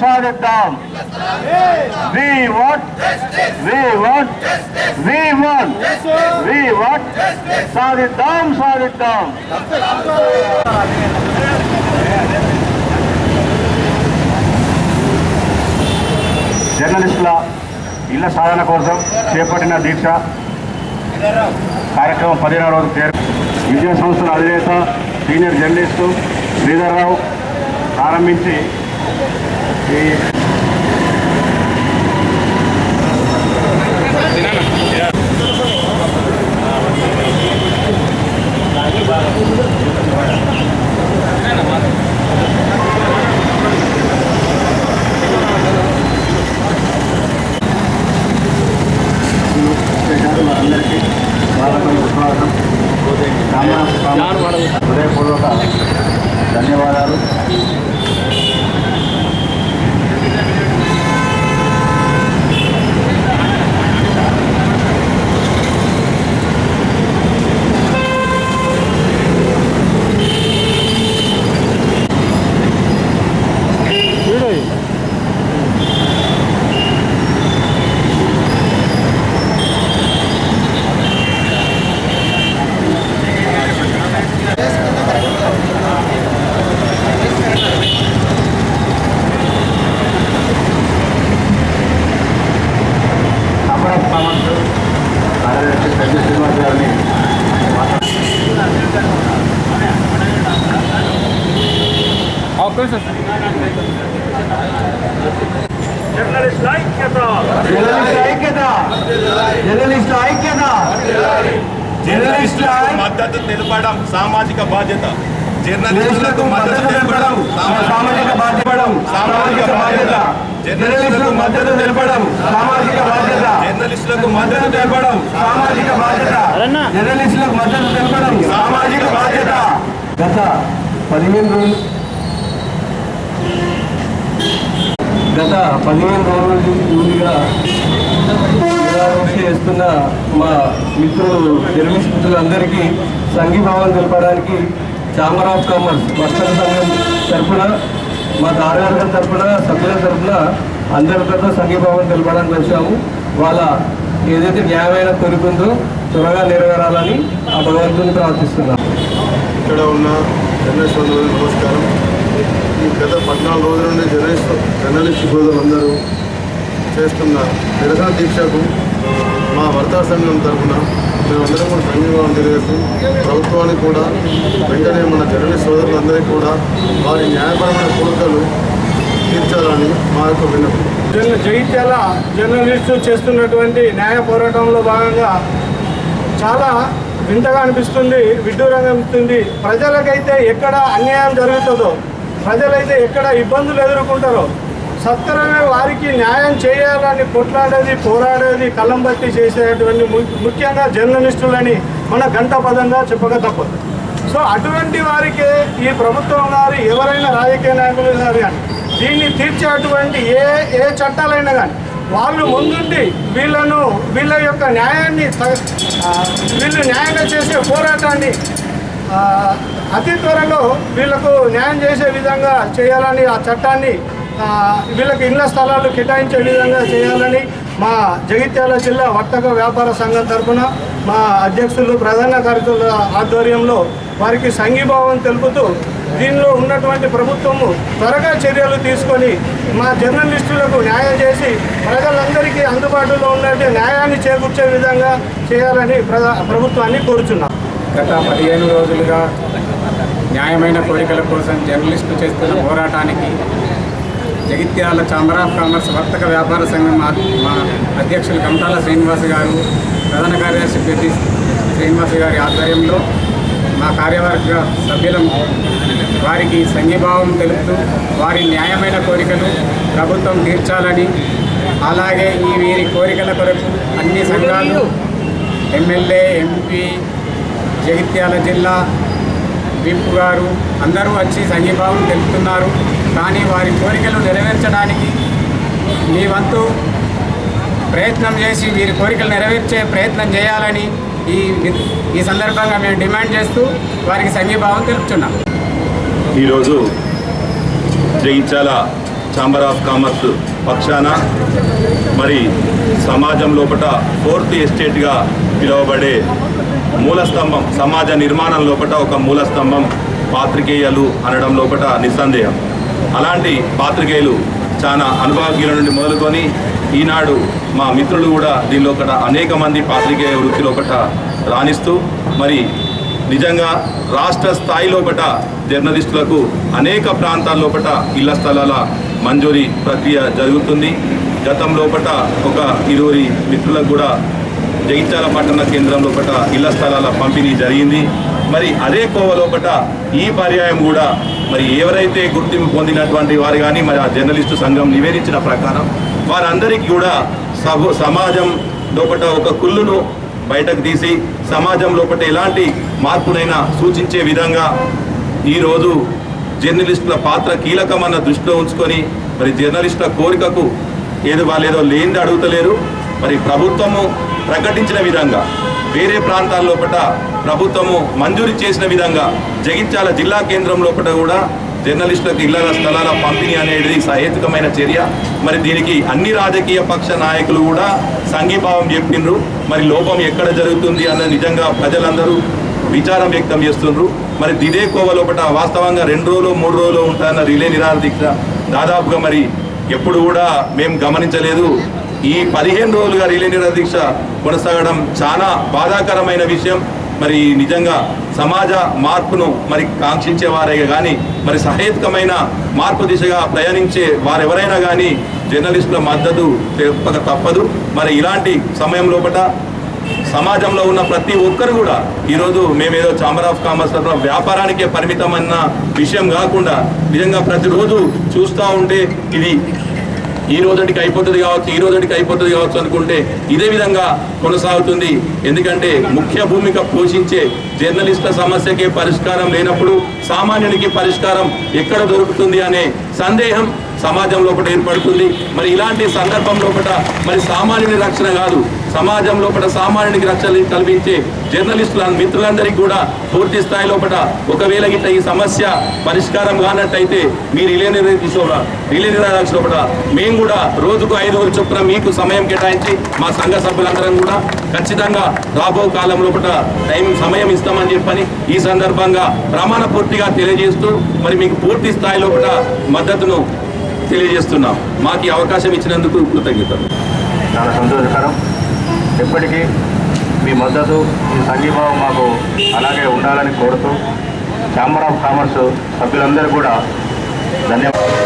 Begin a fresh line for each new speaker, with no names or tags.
సాధిద్దాం వి వాట్ వి వాట్ వి వన్ వి వాట్ సాధిద్దాం సాధిద్దాం. జర్నలిస్టుల ఇళ్ళ సాధన కోసం చేపట్టిన దీక్ష కార్యక్రమం పదిహేనవ రోజు పేరు విద్యా సంస్థల అధినేత సీనియర్ జర్నలిస్టు శ్రీధర్రావు ప్రారంభించి ఈ చేశారు వారందరికీ స్వాగతం సుస్వాగతం రామనాథ హృదయపూర్వక ధన్యవాదాలు అపర సామంత్ కార్యదర్శి పెద్ద శ్రీనివాస్ గారిని జర్నలిస్ట్ ఐక్యత జర్నలిస్ట్ ఐక్యత జర్నలిస్ట్ ఐక్యత. జర్నలిస్ట్
మద్దతు తెలపడం సామాజిక బాధ్యత.
జర్నలిస్టులకు మద్దతు తెలపడం సామాజిక బాధ్యపడం సామాజిక బాధ్యత. జర్నలిస్టులకు మద్దతు తెలపడం సామాజిక బాధ్యత.
జర్నలిస్టులకు
మద్దతు తెలపడం సామాజిక బాధ్యత. జర్నలిస్టులకు మద్దతు తెలపడం సామాజిక బాధ్యత. గత పదిహేను రోజులు గత పదిహేను రోజుల ముందుగా నిరాదీక్ష చేస్తున్న మా మిత్రులు జర్నలిస్ట్ మిత్రులందరికీ సంఘీభావం తెలపడానికి ఛాంబర్ ఆఫ్ కామర్స్ వర్తక సంఘం తరఫున మా కార్యవర్గం తరఫున సభ్యుల తరఫున అందరితో సంఘీభావం తెలపడానికి వచ్చాము. వాళ్ళ ఏదైతే న్యాయమైన కోరిక ఉందో త్వరగా నెరవేరాలని ఆ భగవంతుని ప్రార్థిస్తున్నాం.
ఇక్కడ ఉన్న జర్నలిస్ట్ నమస్కారం. ఈ గత పద్నాలుగు రోజుల నుండి జర్నలిస్ట్ జర్నలిస్ట్ సోదరులందరూ చేస్తున్న నిరసన దీక్షకు మా వర్తా సంఘం తరఫున మేమందరం కూడా సంఘీభావం తెలియజేస్తూ ప్రభుత్వానికి కూడా వెంటనే మన జర్నలిస్ట్ సోదరులందరికీ కూడా వారి న్యాయపరమైన కోరికలు తీర్చాలని మా యొక్క విన్నపం.
జగిత్యాల జర్నలిస్టు చేస్తున్నటువంటి న్యాయ పోరాటంలో భాగంగా చాలా వింతగా అనిపిస్తుంది విడ్డూరంగా అనిపిస్తుంది. ప్రజలకైతే ఎక్కడ అన్యాయం జరుగుతుందో ప్రజలైతే ఎక్కడ ఇబ్బందులు ఎదుర్కొంటారో సత్వరమే వారికి న్యాయం చేయాలని కొట్లాడేది పోరాడేది కళ్ళం బట్టి చేసేటువంటి ముఖ్యంగా జర్నలిస్టులని మన గంట పదంగా చెప్పక తప్పదు సో అటువంటి వారికి ఈ ప్రభుత్వం గారు ఎవరైనా రాజకీయ నాయకులు గారు కానీ దీన్ని తీర్చేటువంటి ఏ ఏ చట్టాలైనా కానీ వాళ్ళు ముందుండి వీళ్ళను వీళ్ళ యొక్క న్యాయాన్ని వీళ్ళు న్యాయంగా చేసే పోరాటాన్ని అతి త్వరలో వీళ్ళకు న్యాయం చేసే విధంగా చేయాలని ఆ చట్టాన్ని వీళ్ళకి ఇళ్ళ స్థలాలు కేటాయించే విధంగా చేయాలని మా జగిత్యాల జిల్లా వర్తక వ్యాపార సంఘం తరఫున మా అధ్యక్షులు ప్రధాన కార్యదర్శుల ఆధ్వర్యంలో వారికి సంఘీభావం తెలుపుతూ దీనిలో ఉన్నటువంటి ప్రభుత్వము త్వరగా చర్యలు తీసుకొని మా జర్నలిస్టులకు న్యాయం చేసి ప్రజలందరికీ అందుబాటులో ఉన్నట్టు న్యాయాన్ని చేకూర్చే విధంగా చేయాలని ప్రభుత్వాన్ని కోరుచున్నాం.
గత పదిహేను రోజులుగా న్యాయమైన కోరికల కోసం జర్నలిస్టులు చేస్తున్న పోరాటానికి జగిత్యాల ఛాంబర్ ఆఫ్ కామర్స్ వర్తక వ్యాపార సంఘం మా అధ్యక్షులు కమటాల శ్రీనివాస్ గారు ప్రధాన కార్యదర్శి పెద్ది శ్రీనివాస్ గారి ఆధ్వర్యంలో మా కార్యవర్గ సభ్యులం వారికి సంఘీభావం తెలుపుతూ వారి న్యాయమైన కోరికలు ప్రభుత్వం తీర్చాలని అలాగే ఈ వీరి కోరికల కొరకు అన్ని సంఘాలు ఎమ్మెల్యే ఎంపీ జగిత్యాల జిల్లా విప్ గారు అందరూ వచ్చి సంఘీభావం తెలుపుతున్నారు. కానీ వారి కోరికలు నెరవేర్చడానికి మీ వంతు ప్రయత్నం చేసి వీరి కోరికలు నెరవేర్చే ప్రయత్నం చేయాలని ఈ ఈ సందర్భంగా మేము డిమాండ్ చేస్తూ వారికి సంఘీభావం తెలుపుతున్నాం
ఈరోజు జయించాల ఛాంబర్ ఆఫ్ కామర్స్ పక్షాన మరి సమాజం లోపల ఫోర్త్ ఎస్టేట్గా పిలువబడే మూలస్తంభం సమాజ నిర్మాణం లోపల ఒక మూలస్తంభం పాత్రికేయులు అనడం లోపల నిస్సందేహం. అలాంటి పాత్రికేయులు చాలా అనుభవజ్ఞుల నుండి మొదలుకొని ఈనాడు మా మిత్రులు కూడా దీనిలో ఒకట అనేక మంది పాత్రికేయ వృత్తిలో ఒకట రాణిస్తూ మరి నిజంగా రాష్ట్ర స్థాయిలో ఒకట జర్నలిస్టులకు అనేక ప్రాంతాల్లో ఒకట ఇళ్ళ స్థలాల మంజూరీ ప్రక్రియ జరుగుతుంది. గతం లోపట ఒక ఇరువురి మిత్రులకు కూడా జగిత్యాల పట్టణ కేంద్రం లోపట ఇళ్ళ స్థలాల పంపిణీ జరిగింది. మరి అదే కోవలోపట ఈ పర్యాయం కూడా మరి ఎవరైతే గుర్తింపు పొందినటువంటి వారు కానీ మరి ఆ జర్నలిస్టు సంఘం నివేదించిన ప్రకారం వారందరికీ కూడా సభ సమాజం లోపట ఒక కుళ్ళును బయటకు తీసి సమాజం లోపల ఎలాంటి మార్పునైనా సూచించే విధంగా ఈరోజు జర్నలిస్టుల పాత్ర కీలకమన్న దృష్టిలో ఉంచుకొని మరి జర్నలిస్టుల కోరికకు ఏదో వాళ్ళేదో లేనిది అడుగుతలేరు. మరి ప్రభుత్వము ప్రకటించిన విధంగా వేరే ప్రాంతాల లోపల ప్రభుత్వము మంజూరు చేసిన విధంగా జగిత్యాల జిల్లా కేంద్రం లోపల కూడా జర్నలిస్టులకు ఇళ్ళ స్థలాల పంపిణీ అనేది సహేతుకమైన చర్య. మరి దీనికి అన్ని రాజకీయ పక్ష నాయకులు కూడా సంఘీభావం చెప్పిండ్రు మరి లోపం ఎక్కడ జరుగుతుంది అన్న నిజంగా ప్రజలందరూ విచారం వ్యక్తం చేస్తుండ్రు. మరి దిదే కోవ లోపల వాస్తవంగా రెండు రోజులు మూడు రోజులు ఉంటాయన్న రిలే నిరాధ దీక్ష దాదాపుగా మరి ఎప్పుడు కూడా మేము గమనించలేదు. ఈ పదిహేను రోజులుగా రిలే నిరాహార దీక్ష కొనసాగడం చాలా బాధాకరమైన విషయం. మరి నిజంగా సమాజ మార్పును మరి కాంక్షించే వారే కానీ మరి సహేతుకమైన మార్పు దిశగా ప్రయాణించే వారెవరైనా కానీ జర్నలిస్టుల మద్దతు తెప్పక తప్పదు. మరి ఇలాంటి సమయం లోపల సమాజంలో ఉన్న ప్రతి ఒక్కరు కూడా ఈరోజు మేమేదో చాంబర్ ఆఫ్ కామర్స్ వ్యాపారానికే పరిమితమన్న విషయం కాకుండా నిజంగా ప్రతిరోజు చూస్తూ ఉంటే ఇది ఈ రోజుకి అయిపోతుంది కావచ్చు ఈ రోజుకి అయిపోతుంది కావచ్చు అనుకుంటే ఇదే విధంగా కొనసాగుతుంది. ఎందుకంటే ముఖ్య భూమిక పోషించే జర్నలిస్టుల సమస్యకే పరిష్కారం లేనప్పుడు సామాన్యునికి పరిష్కారం ఎక్కడ దొరుకుతుంది అనే సందేహం సమాజం లోపల ఏర్పడుతుంది. మరి ఇలాంటి సందర్భం లోపల మరి సామాన్యుని రక్షణ కాదు. సమాజం లోపల సామాన్యునికి రక్షణ కల్పించే జర్నలిస్టుల మిత్రులందరికీ కూడా పూర్తి స్థాయి లోపల ఒకవేళ గిట్ట ఈ సమస్య పరిష్కారం కానట్టయితే మీరు రిలే నిర్వహించోరా రిలే నిర్వహించ లోపల మేము కూడా రోజుకు ఐదు రోజుల చొప్పున మీకు సమయం కేటాయించి మా సంఘ సభ్యులందరం కూడా ఖచ్చితంగా రాబో కాలం లోపల టైం సమయం ఇస్తామని చెప్పని ఈ సందర్భంగా ప్రమాణ పూర్తిగా తెలియజేస్తూ మరి మీకు పూర్తి స్థాయి లోపల మద్దతును తెలియజేస్తున్నాం. మాకు అవకాశం ఇచ్చినందుకు కృతజ్ఞతలు.
చాలా సంతోషకరం. ఎప్పటికీ మీ మద్దతు మీ సంఘీభావం మాకు అలాగే ఉండాలని కోరుతూ ఛాంబర్ ఆఫ్ కామర్స్ సభ్యులందరూ కూడా ధన్యవాదాలు.